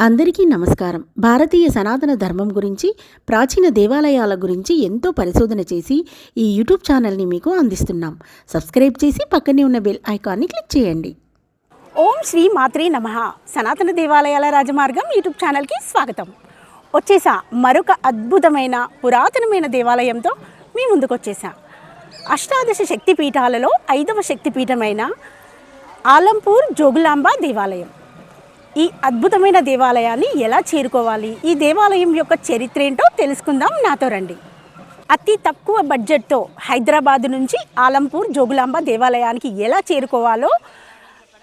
అందరికీ నమస్కారం. భారతీయ సనాతన ధర్మం గురించి ప్రాచీన దేవాలయాల గురించి ఎంతో పరిశోధన చేసి ఈ యూట్యూబ్ ఛానల్ని మీకు అందిస్తున్నాం. సబ్స్క్రైబ్ చేసి పక్కనే ఉన్న బెల్ ఐకాన్ని క్లిక్ చేయండి. ఓం శ్రీ మాత్రే నమ. సనాతన దేవాలయాల రాజమార్గం యూట్యూబ్ ఛానల్కి స్వాగతం. వచ్చేసా మరొక అద్భుతమైన పురాతనమైన దేవాలయంతో మీ ముందుకు వచ్చేసా అష్టాదశ శక్తి పీఠాలలో ఐదవ శక్తిపీఠమైన ఆలంపూర్ జోగులాంబ దేవాలయం. ఈ అద్భుతమైన దేవాలయాన్ని ఎలా చేరుకోవాలి? ఈ దేవాలయం యొక్క చరిత్ర ఏంటో తెలుసుకుందాం నాతో రండి. అతి తక్కువ బడ్జెట్తో హైదరాబాద్ నుంచి ఆలంపూర్ జోగులాంబ దేవాలయానికి ఎలా చేరుకోవాలో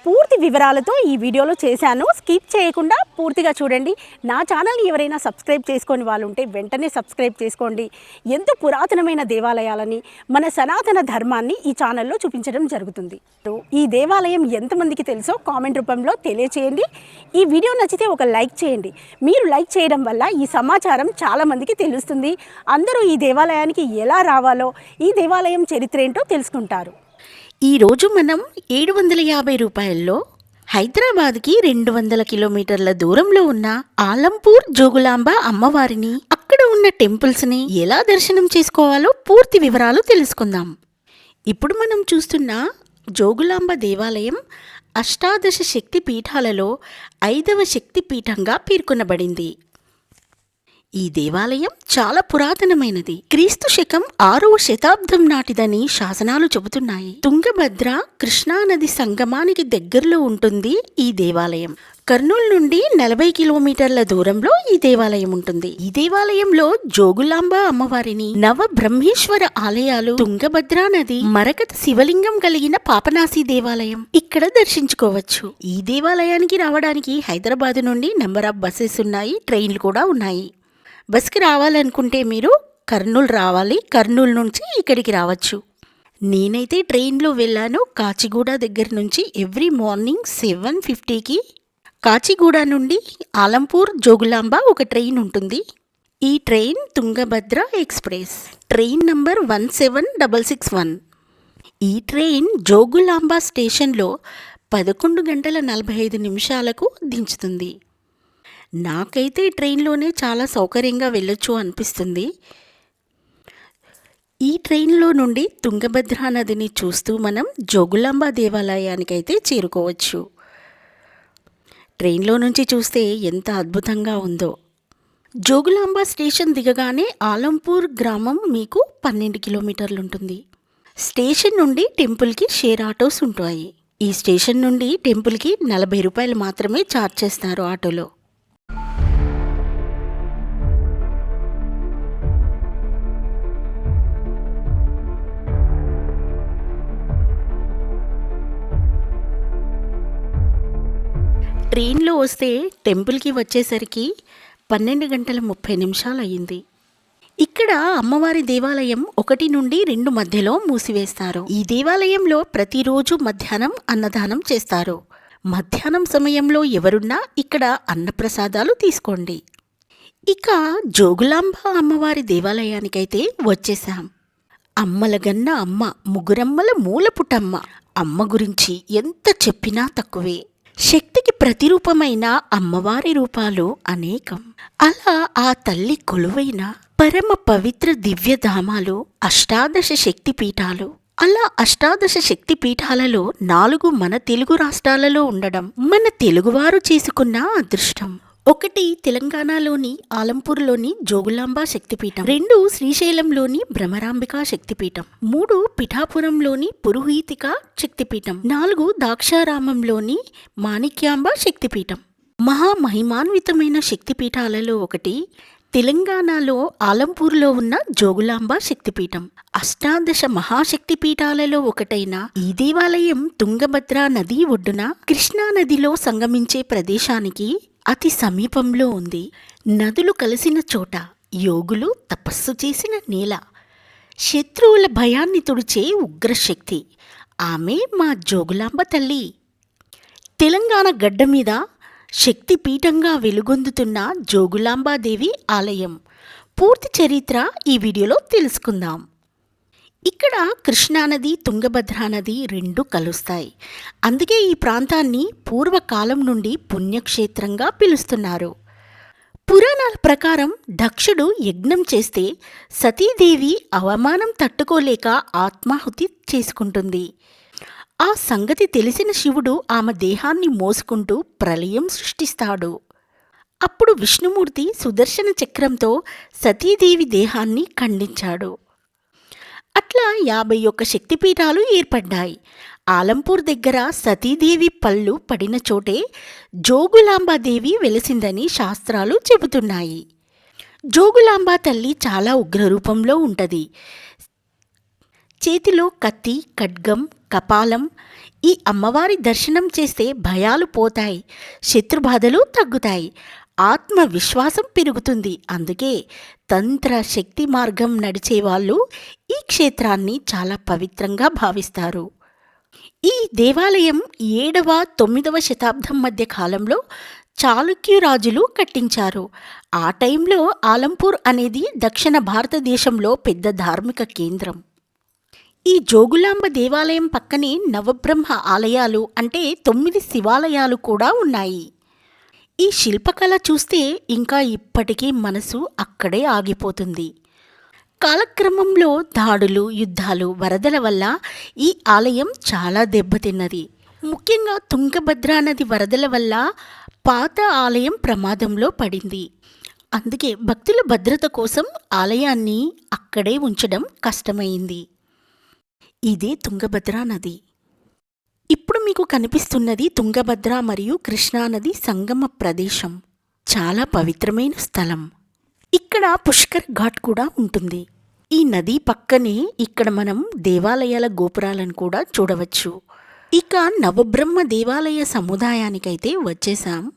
పూర్తి వివరాలతో ఈ వీడియోలో చేశాను. స్కిప్ చేయకుండా పూర్తిగా చూడండి. నా ఛానల్ని ఎవరైనా సబ్స్క్రైబ్ చేసుకొని వాళ్ళు ఉంటే వెంటనే సబ్స్క్రైబ్ చేసుకోండి. ఎంతో పురాతనమైన దేవాలయాలని మన సనాతన ధర్మాన్ని ఈ ఛానల్లో చూపించడం జరుగుతుంది. ఈ దేవాలయం ఎంతమందికి తెలుసో కామెంట్ రూపంలో తెలియచేయండి. ఈ వీడియో నచ్చితే ఒక లైక్ చేయండి. మీరు లైక్ చేయడం వల్ల ఈ సమాచారం చాలామందికి తెలుస్తుంది. అందరూ ఈ దేవాలయానికి ఎలా రావాలో ఈ దేవాలయం చరిత్ర ఏంటో తెలుసుకుంటారు. ఈరోజు మనం ఏడు వందల యాభై రూపాయల్లో హైదరాబాద్కి రెండు వందల కిలోమీటర్ల దూరంలో ఉన్న ఆలంపూర్ జోగులాంబ అమ్మవారిని అక్కడ ఉన్న టెంపుల్స్ని ఎలా దర్శనం చేసుకోవాలో పూర్తి వివరాలు తెలుసుకుందాం. ఇప్పుడు మనం చూస్తున్న జోగులాంబ దేవాలయం అష్టాదశ శక్తి పీఠాలలో ఐదవ శక్తి పీఠంగా పేర్కొనబడింది. ఈ దేవాలయం చాలా పురాతనమైనది. క్రీస్తు శకం ఆరవ శతాబ్దం నాటిదని శాసనాలు చెబుతున్నాయి. తుంగభద్ర కృష్ణానది సంగమానికి దగ్గరలో ఉంటుంది ఈ దేవాలయం. కర్నూలు నుండి నలభై కిలోమీటర్ల దూరంలో ఈ దేవాలయం ఉంటుంది. ఈ దేవాలయంలో జోగులాంబ అమ్మవారిని నవ బ్రహ్మేశ్వర ఆలయాలు తుంగభద్రా నది మరకత శివలింగం కలిగిన పాపనాసి దేవాలయం ఇక్కడ దర్శించుకోవచ్చు. ఈ దేవాలయానికి రావడానికి హైదరాబాద్ నుండి నెంబర్ ఆఫ్ బస్సెస్ ఉన్నాయి ట్రైన్లు కూడా ఉన్నాయి. బస్కి రావాలనుకుంటే మీరు కర్నూలు రావాలి. కర్నూలు నుంచి ఇక్కడికి రావచ్చు. నేనైతే ట్రైన్లో వెళ్ళాను. కాచిగూడ దగ్గర నుంచి ఎవ్రీ మార్నింగ్ సెవెన్ ఫిఫ్టీకి. కాచిగూడ నుండి ఆలంపూర్ జోగులాంబ ఒక ట్రైన్ ఉంటుంది. ఈ train Tungabhadra express. Train number one seven double six one. ఈ ట్రైన్ జోగులాంబ స్టేషన్లో పదకొండు గంటల నలభై ఐదు నిమిషాలకు దించుతుంది. నాకైతే ట్రైన్లోనే చాలా సౌకర్యంగా వెళ్ళొచ్చు అనిపిస్తుంది. ఈ ట్రైన్లో నుండి తుంగభద్రా నదిని చూస్తూ మనం జోగులాంబ దేవాలయానికి అయితే చేరుకోవచ్చు. ట్రైన్లో నుంచి చూస్తే ఎంత అద్భుతంగా ఉందో. జోగులాంబ స్టేషన్ దిగగానే ఆలంపూర్ గ్రామం మీకు పన్నెండు కిలోమీటర్లు ఉంటుంది. స్టేషన్ నుండి టెంపుల్కి షేర్ ఆటోస్ ఉంటాయి. ఈ స్టేషన్ నుండి టెంపుల్కి నలభై రూపాయలు మాత్రమే ఛార్జ్ చేస్తారు ఆటోలో. ట్రైన్లో వస్తే టెంపుల్కి వచ్చేసరికి పన్నెండు గంటల ముప్పై నిమిషాలు అయ్యింది ఇక్కడ అమ్మవారి దేవాలయం ఒకటి నుండి రెండు మధ్యలో మూసివేస్తారు. ఈ దేవాలయంలో ప్రతిరోజు మధ్యాహ్నం అన్నదానం చేస్తారు. మధ్యాహ్నం సమయంలో ఎవరున్నా ఇక్కడ అన్నప్రసాదాలు తీసుకోండి. ఇక జోగులాంబ అమ్మవారి దేవాలయానికైతే వచ్చేసాం. అమ్మలగన్న అమ్మ ముగ్గురమ్మల మూలపుటమ్మ. అమ్మ గురించి ఎంత చెప్పినా తక్కువే. శక్తికి ప్రతిరూపమైన అమ్మవారి రూపాలు అనేకం. అలా ఆ తల్లి కొలువైన పరమ పవిత్ర దివ్యధామాలు అష్టాదశ శక్తి పీఠాలు అలా అష్టాదశ శక్తి పీఠాలలో నాలుగు మన తెలుగు రాష్ట్రాలలో ఉండడం మన తెలుగువారు చేసుకున్న అదృష్టం. ఒకటి తెలంగాణలోని ఆలంపూర్లోని జోగులాంబ శక్తిపీఠం రెండు శ్రీశైలంలోని భ్రమరాంబిక శక్తిపీఠం మూడు పిఠాపురంలోని పురుహీతిక శక్తిపీఠం నాలుగు దాక్షారామంలోని మాణిక్యాంబ శక్తిపీఠం. మహామహిమాన్వితమైన శక్తిపీఠాలలో ఒకటి తెలంగాణలో ఆలంపూర్లో ఉన్న జోగులాంబ శక్తిపీఠం. అష్టాదశ మహాశక్తిపీఠాలలో ఒకటైన ఈ దేవాలయం తుంగభద్ర నది ఒడ్డున కృష్ణా నదిలో సంగమించే ప్రదేశానికి అతి సమీపంలో ఉంది. నదులు కలిసిన చోట యోగులు తపస్సు చేసిన నేల. శత్రువుల భయాన్ని తుడిచే ఉగ్రశక్తి. ఆమె మా జోగులాంబ తల్లి. తెలంగాణ గడ్డ మీద శక్తిపీఠంగా వెలుగొందుతున్న జోగులాంబాదేవి ఆలయం. పూర్తి చరిత్ర ఈ వీడియోలో తెలుసుకుందాం. ఇక్కడ కృష్ణానది తుంగభద్రా నది రెండు కలుస్తాయి. అందుకే ఈ ప్రాంతాన్ని పూర్వకాలం నుండి పుణ్యక్షేత్రంగా పిలుస్తున్నారు. పురాణాల ప్రకారం దక్షుడు యజ్ఞం చేస్తే సతీదేవి అవమానం తట్టుకోలేక ఆత్మాహుతి చేసుకుంటుంది. ఆ సంగతి తెలిసిన శివుడు ఆమె దేహాన్ని మోసుకుంటూ ప్రళయం సృష్టిస్తాడు. అప్పుడు విష్ణుమూర్తి సుదర్శన చక్రంతో సతీదేవి దేహాన్ని ఖండించాడు. అట్లా యాభై ఒక్క శక్తిపీఠాలు ఏర్పడ్డాయి. ఆలంపూర్ దగ్గర సతీదేవి పళ్ళు పడిన చోటే జోగులాంబాదేవి వెలిసిందని శాస్త్రాలు చెబుతున్నాయి. జోగులాంబా తల్లి చాలా ఉగ్రరూపంలో ఉంటుంది. చేతిలో కత్తి ఖడ్గం కపాలం ఈ అమ్మవారి దర్శనం చేస్తే భయాలు పోతాయి శత్రుబాధలు తగ్గుతాయి. ఆత్మవిశ్వాసం పెరుగుతుంది. అందుకే తంత్ర శక్తి మార్గం నడిచే వాళ్ళు ఈ క్షేత్రాన్ని చాలా పవిత్రంగా భావిస్తారు. ఈ దేవాలయం ఏడవ తొమ్మిదవ శతాబ్దం మధ్య కాలంలో చాళుక్యు రాజులు కట్టించారు. ఆ టైంలో ఆలంపూర్ అనేది దక్షిణ భారతదేశంలో పెద్ద ధార్మిక కేంద్రం. ఈ జోగులాంబ దేవాలయం పక్కనే నవబ్రహ్మ ఆలయాలు అంటే తొమ్మిది శివాలయాలు కూడా ఉన్నాయి. ఈ శిల్పకళ చూస్తే ఇంకా ఇప్పటికీ మనసు అక్కడే ఆగిపోతుంది. కాలక్రమంలో దాడులు యుద్ధాలు వరదల వల్ల ఈ ఆలయం చాలా దెబ్బతిన్నది. ముఖ్యంగా తుంగభద్రా నది వరదల వల్ల పాత ఆలయం ప్రమాదంలో పడింది. అందుకే భక్తుల భద్రత కోసం ఆలయాన్ని అక్కడే ఉంచడం కష్టమైంది. ఇదే తుంగభద్రా నది. ఇప్పుడు మీకు కనిపిస్తున్నది తుంగభద్ర మరియు కృష్ణానది సంగమ ప్రదేశం. చాలా పవిత్రమైన స్థలం. ఇక్కడ పుష్కర్ ఘాట్ కూడా ఉంటుంది. ఈ నది పక్కనే ఇక్కడ మనం దేవాలయాల గోపురాలను కూడా చూడవచ్చు. ఇక నవబ్రహ్మ దేవాలయ సముదాయానికైతే వచ్చేసాం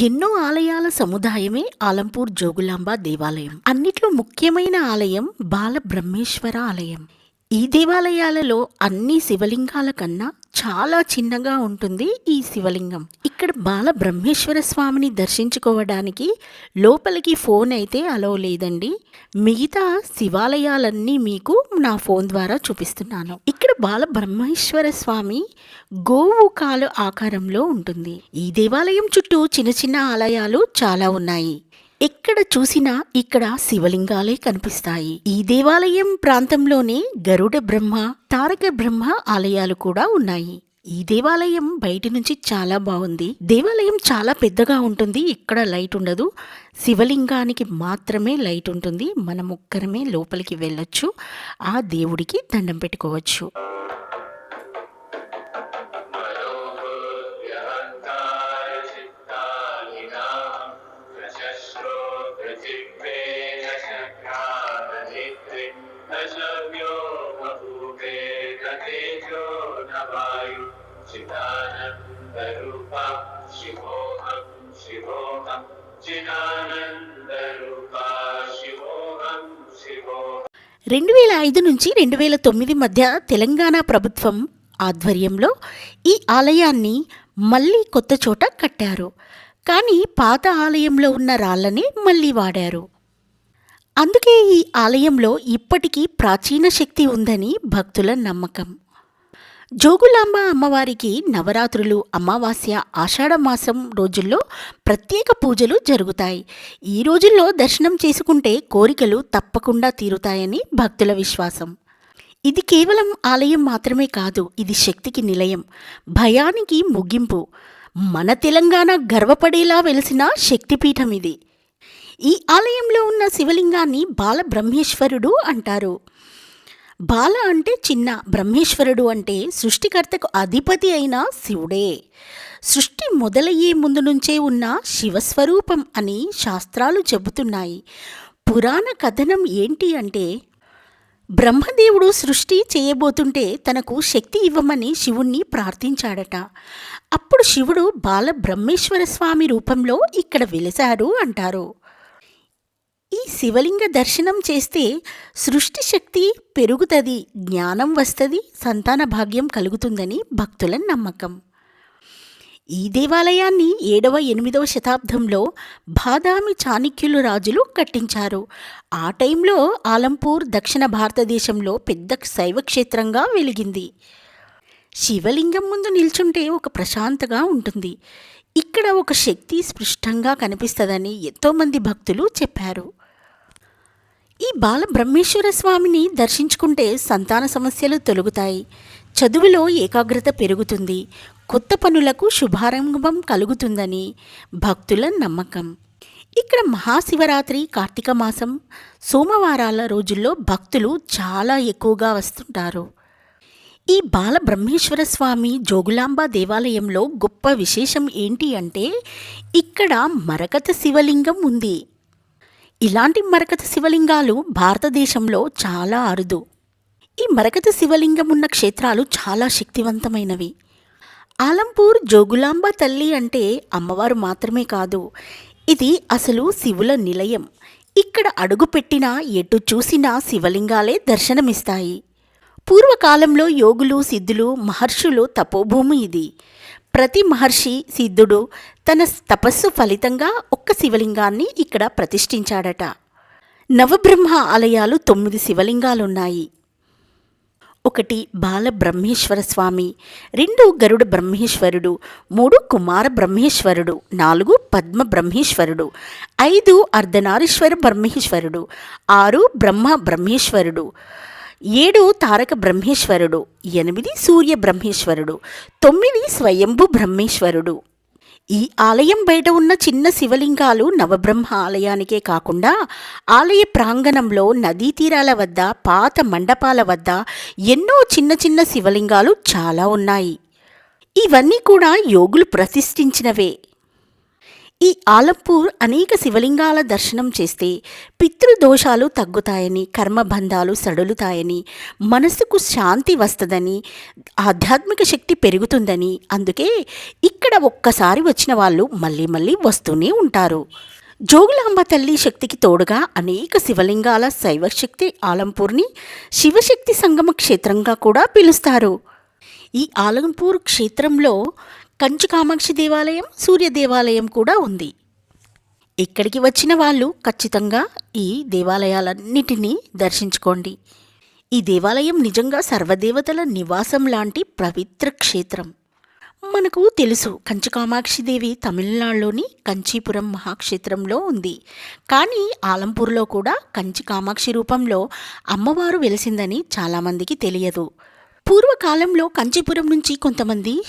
ఎన్నో ఆలయాల సముదాయమే ఆలంపూర్ జోగులాంబ దేవాలయం. అన్నిట్లో ముఖ్యమైన ఆలయం బాలబ్రహ్మేశ్వర ఆలయం. ఈ దేవాలయాలలో అన్ని శివలింగాల కన్నా చాలా చిన్నగా ఉంటుంది ఈ శివలింగం. ఇక్కడ బాల బ్రహ్మేశ్వర స్వామిని దర్శించుకోవడానికి లోపలికి ఫోన్ అయితే అలో లేదండి. మిగతా శివాలయాలన్నీ మీకు నా ఫోన్ ద్వారా చూపిస్తున్నాను. ఇక్కడ బాల బ్రహ్మేశ్వర స్వామి గోవు కాలు ఆకారంలో ఉంటుంది. ఈ దేవాలయం చుట్టూ చిన్న చిన్న ఆలయాలు చాలా ఉన్నాయి. ఎక్కడ చూసినా ఇక్కడ శివలింగాలే కనిపిస్తాయి. ఈ దేవాలయం ప్రాంతంలోనే గరుడ బ్రహ్మ తారక బ్రహ్మ ఆలయాలు కూడా ఉన్నాయి. ఈ దేవాలయం బయట నుంచి చాలా బాగుంది. దేవాలయం చాలా పెద్దగా ఉంటుంది. ఇక్కడ లైట్ ఉండదు. శివలింగానికి మాత్రమే లైట్ ఉంటుంది. మనం ఒక్కరమే లోపలికి వెళ్ళొచ్చు. ఆ దేవుడికి దండం పెట్టుకోవచ్చు. రెండు వేల ఐదు నుంచి రెండు వేల తొమ్మిది మధ్య తెలంగాణ ప్రభుత్వం ఆధ్వర్యంలో ఈ ఆలయాన్ని మళ్ళీ కొత్త చోట కట్టారు. కానీ పాత ఆలయంలో ఉన్న రాళ్ళని మళ్ళీ వాడారు. అందుకే ఈ ఆలయంలో ఇప్పటికీ ప్రాచీన శక్తి ఉందని భక్తుల నమ్మకం. జోగులాంబ అమ్మవారికి నవరాత్రులు అమావాస్య ఆషాఢ మాసం రోజుల్లో ప్రత్యేక పూజలు జరుగుతాయి. ఈ రోజుల్లో దర్శనం చేసుకుంటే కోరికలు తప్పకుండా తీరుతాయని భక్తుల విశ్వాసం. ఇది కేవలం ఆలయం మాత్రమే కాదు ఇది శక్తికి నిలయం భయానికి ముగింపు. మన తెలంగాణ గర్వపడేలా వెలిసిన శక్తిపీఠం ఇది. ఈ ఆలయంలో ఉన్న శివలింగాన్ని బాలబ్రహ్మేశ్వరుడు అంటారు. బాల అంటే చిన్న బ్రహ్మేశ్వరుడు అంటే సృష్టికర్తకు అధిపతి అయిన శివుడే. సృష్టి మొదలయ్యే ముందు నుంచే ఉన్న శివస్వరూపం అని శాస్త్రాలు చెబుతున్నాయి. పురాణ కథనం ఏంటి అంటే బ్రహ్మదేవుడు సృష్టి చేయబోతుంటే తనకు శక్తి ఇవ్వమని శివుణ్ణి ప్రార్థించాడట. అప్పుడు శివుడు బాల బ్రహ్మేశ్వర స్వామి రూపంలో ఇక్కడ వెలిశారు అంటారు. ఈ శివలింగ దర్శనం చేస్తే సృష్టి శక్తి పెరుగుతుంది జ్ఞానం వస్తుంది సంతాన భాగ్యం కలుగుతుందని భక్తుల నమ్మకం. ఈ దేవాలయాన్ని ఏడవ ఎనిమిదవ శతాబ్దంలో బాదామి చాణిక్యులు రాజులు కట్టించారు. ఆ టైంలో ఆలంపూర్ దక్షిణ భారతదేశంలో పెద్ద శైవ క్షేత్రంగా వెలిగింది. శివలింగం ముందు నిల్చుంటే ఒక ప్రశాంతగా ఉంటుంది. ఇక్కడ ఒక శక్తి స్పృష్టంగా కనిపిస్తుందని ఎంతోమంది భక్తులు చెప్పారు. ఈ బాల బ్రహ్మేశ్వర స్వామిని దర్శించుకుంటే సంతాన సమస్యలు తొలుగుతాయి. చదువులో ఏకాగ్రత పెరుగుతుంది. కొత్త పనులకు శుభారంభం కలుగుతుందని భక్తుల నమ్మకం. ఇక్కడ మహాశివరాత్రి కార్తీక మాసం సోమవారాల రోజుల్లో భక్తులు చాలా ఎక్కువగా వస్తుంటారు. ఈ బాల బ్రహ్మేశ్వర స్వామి జోగులాంబ దేవాలయంలో గొప్ప విశేషం ఏంటి అంటే ఇక్కడ మరకత శివలింగం ఉంది. ఇలాంటి మరకత శివలింగాలు భారతదేశంలో చాలా అరుదు. ఈ మరకత శివలింగం ఉన్న క్షేత్రాలు చాలా శక్తివంతమైనవి. ఆలంపూర్ జోగులాంబ తల్లి అంటే అమ్మవారు మాత్రమే కాదు ఇది అసలు శివుల నిలయం. ఇక్కడ అడుగుపెట్టినా ఎటు చూసినా శివలింగాలే దర్శనమిస్తాయి. పూర్వకాలంలో యోగులు సిద్ధులు మహర్షులు తపోభూమి ఇది. ప్రతి మహర్షి సిద్ధుడు తన తపస్సు ఫలితంగా ఒక్క శివలింగాన్ని ఇక్కడ ప్రతిష్ఠించాడట. నవబ్రహ్మ ఆలయాలు తొమ్మిది శివలింగాలున్నాయి. ఒకటి బాల బ్రహ్మేశ్వర స్వామి రెండు గరుడ బ్రహ్మేశ్వరుడు మూడు కుమార బ్రహ్మేశ్వరుడు నాలుగు పద్మ బ్రహ్మేశ్వరుడు ఐదు అర్ధనారీశ్వర బ్రహ్మేశ్వరుడు ఆరు బ్రహ్మ బ్రహ్మేశ్వరుడు ఏడు తారక బ్రహ్మేశ్వరుడు ఎనిమిది సూర్య బ్రహ్మేశ్వరుడు తొమ్మిది స్వయంభు బ్రహ్మేశ్వరుడు. ఈ ఆలయం బయట ఉన్న చిన్న శివలింగాలు నవబ్రహ్మ ఆలయానికే కాకుండా ఆలయ ప్రాంగణంలో నదీ తీరాల వద్ద పాత మండపాల వద్ద ఎన్నో చిన్న చిన్న శివలింగాలు చాలా ఉన్నాయి. ఇవన్నీ కూడా యోగులు ప్రతిష్ఠించినవే. ఈ ఆలంపూర్ అనేక శివలింగాల దర్శనం చేస్తే పితృదోషాలు తగ్గుతాయని కర్మబంధాలు సడులుతాయని మనసుకు శాంతి వస్తుందని ఆధ్యాత్మిక శక్తి పెరుగుతుందని అందుకే ఇక్కడ ఒక్కసారి వచ్చిన వాళ్ళు మళ్ళీ మళ్ళీ వస్తూనే ఉంటారు. జోగులాంబ తల్లి శక్తికి తోడుగా అనేక శివలింగాల శైవశక్తి ఆలంపూర్ని శివశక్తి సంగమ క్షేత్రంగా కూడా పిలుస్తారు. ఈ ఆలంపూర్ క్షేత్రంలో కంచు కామాక్షి దేవాలయం సూర్య దేవాలయం కూడా ఉంది. ఇక్కడికి వచ్చిన వాళ్ళు ఖచ్చితంగా ఈ దేవాలయాలన్నిటినీ దర్శించుకోండి. ఈ దేవాలయం నిజంగా సర్వదేవతల నివాసం లాంటి పవిత్ర క్షేత్రం. మనకు తెలుసు కంచి కామాక్షి దేవి తమిళనాడులోని కంచీపురం మహాక్షేత్రంలో ఉంది. కానీ ఆలంపూర్లో కూడా కంచి కామాక్షి రూపంలో అమ్మవారు వెలిసిందని చాలామందికి తెలియదు. పూర్వకాలంలో కంచీపురం నుంచి కొంతమంది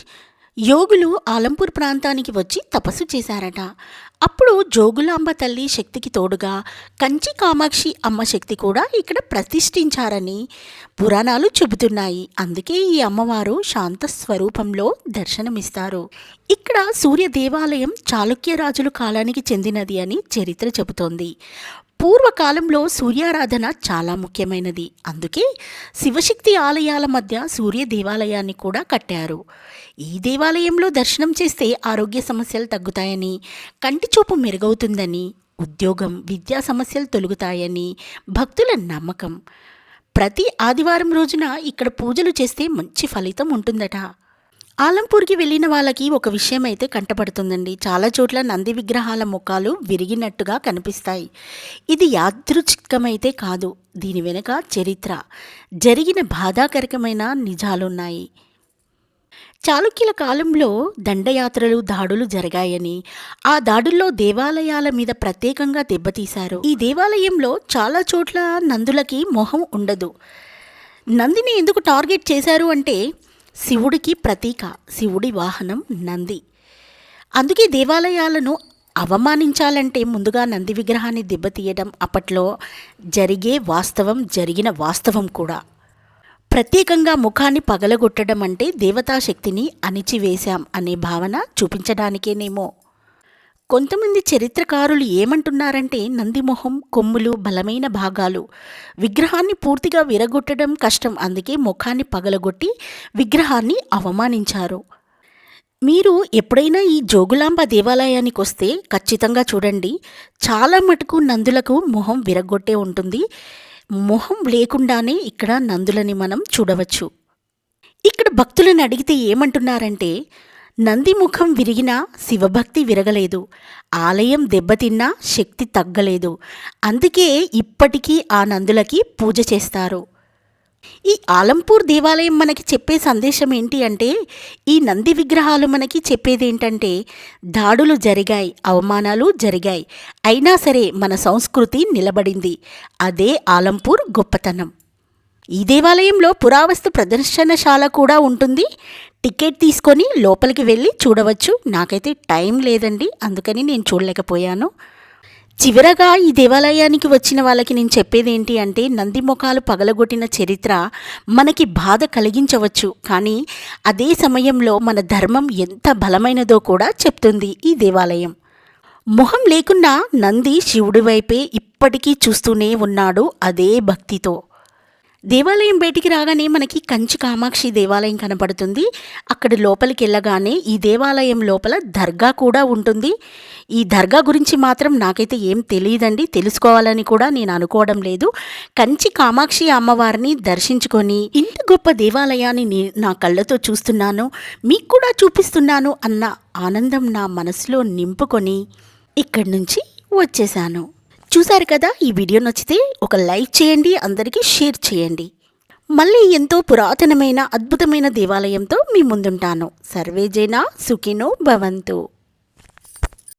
యోగులు ఆలంపూర్ ప్రాంతానికి వచ్చి తపస్సు చేశారట. అప్పుడు జోగులాంబ తల్లి శక్తికి తోడుగా కంచి కామాక్షి అమ్మ శక్తి కూడా ఇక్కడ ప్రతిష్ఠించారని పురాణాలు చెబుతున్నాయి. అందుకే ఈ అమ్మవారు శాంత స్వరూపంలో దర్శనమిస్తారు. ఇక్కడ సూర్య దేవాలయం చాళుక్య రాజుల కాలానికి చెందినది అని చరిత్ర చెబుతోంది. పూర్వకాలంలో సూర్యారాధన చాలా ముఖ్యమైనది. అందుకే శివశక్తి ఆలయాల మధ్య సూర్య దేవాలయాన్ని కూడా కట్టారు. ఈ దేవాలయంలో దర్శనం చేస్తే ఆరోగ్య సమస్యలు తగ్గుతాయని కంటి చూపు మెరుగవుతుందని ఉద్యోగం విద్యా సమస్యలు తొలుగుతాయని భక్తుల నమ్మకం. ప్రతి ఆదివారం రోజున ఇక్కడ పూజలు చేస్తే మంచి ఫలితం ఉంటుందట. ఆలంపూర్కి వెళ్ళిన వాళ్ళకి ఒక విషయం అయితే కంటపడుతుందండి. చాలా చోట్ల నంది విగ్రహాల ముఖాలు విరిగినట్టుగా కనిపిస్తాయి. ఇది యాదృచ్ఛికమైతే కాదు. దీని వెనుక చరిత్ర. జరిగిన బాధాకరకమైన నిజాలున్నాయి. చాళుక్యుల కాలంలో దండయాత్రలు దాడులు జరిగాయని ఆ దాడుల్లో దేవాలయాల మీద ప్రత్యేకంగా దెబ్బతీశారు. ఈ దేవాలయంలో చాలా చోట్ల నందులకి మొహం ఉండదు. నందిని ఎందుకు టార్గెట్ చేశారు అంటే శివుడికి ప్రతీక శివుడి వాహనం నంది. అందుకే దేవాలయాలను అవమానించాలంటే ముందుగా నంది విగ్రహాన్ని దెబ్బతీయడం అప్పట్లో జరిగే వాస్తవం జరిగిన వాస్తవం కూడా. ప్రత్యేకంగా ముఖాన్ని పగలగొట్టడం అంటే దేవతా శక్తిని అణిచివేశాం అనే భావన చూపించడానికేనేమో. కొంతమంది చరిత్రకారులు ఏమంటున్నారంటే నందిమొహం కొమ్ములు బలమైన భాగాలు. విగ్రహాన్ని పూర్తిగా విరగొట్టడం కష్టం. అందుకే ముఖాన్ని పగలగొట్టి విగ్రహాన్ని అవమానించారు. మీరు ఎప్పుడైనా ఈ జోగులాంబ దేవాలయానికి వస్తే ఖచ్చితంగా చూడండి. చాలా మటుకు నందులకు మొహం విరగొట్టే ఉంటుంది. మొహం లేకుండానే ఇక్కడ నందులని మనం చూడవచ్చు. ఇక్కడ భక్తులను అడిగితే ఏమంటున్నారంటే నంది ముఖం విరిగినా శివభక్తి విరగలేదు. ఆలయం దెబ్బతిన్నా శక్తి తగ్గలేదు. అందుకే ఇప్పటికీ ఆ నందులకి పూజ చేస్తారు. ఈ ఆలంపూర్ దేవాలయం మనకి చెప్పే సందేశం ఏంటి అంటే ఈ నంది విగ్రహాలు మనకి చెప్పేది ఏంటంటే దాడులు జరిగాయి అవమానాలు జరిగాయి. అయినా సరే మన సంస్కృతి నిలబడింది. అదే ఆలంపూర్ గొప్పతనం. ఈ దేవాలయంలో పురావస్తు ప్రదర్శనశాల కూడా ఉంటుంది. టికెట్ తీసుకొని లోపలికి వెళ్ళి చూడవచ్చు. నాకైతే టైం లేదండి అందుకని నేను చూడలేకపోయాను. చివరగా ఈ దేవాలయానికి వచ్చిన వాళ్ళకి నేను చెప్పేది ఏంటి అంటే నంది ముఖాలు పగలగొట్టిన చరిత్ర మనకి బాధ కలిగించవచ్చు. కానీ అదే సమయంలో మన ధర్మం ఎంత బలమైనదో కూడా చెప్తుంది ఈ దేవాలయం. మొహం లేకున్నా నంది శివుడి వైపే ఇప్పటికీ చూస్తూనే ఉన్నాడు అదే భక్తితో. దేవాలయం బయటికి రాగానే మనకి కంచి కామాక్షి దేవాలయం కనపడుతుంది. అక్కడ లోపలికి వెళ్ళగానే ఈ దేవాలయం లోపల దర్గా కూడా ఉంటుంది. ఈ దర్గా గురించి మాత్రం నాకైతే ఏం తెలియదండి. తెలుసుకోవాలని కూడా నేను అనుకోవడం లేదు. కంచి కామాక్షి అమ్మవారిని దర్శించుకొని ఇంత గొప్ప దేవాలయాన్ని నా కళ్ళతో చూస్తున్నాను మీకు కూడా చూపిస్తున్నాను అన్న ఆనందం నా మనసులో నింపుకొని ఇక్కడి నుంచి వచ్చేసాను. చూశారు కదా ఈ వీడియో నచ్చితే ఒక లైక్ చేయండి అందరికీ షేర్ చేయండి. మళ్ళీ ఎంతో పురాతనమైన అద్భుతమైన దేవాలయంతో మీ ముందుంటాను. సర్వేజైనా సుఖినో భవంతు.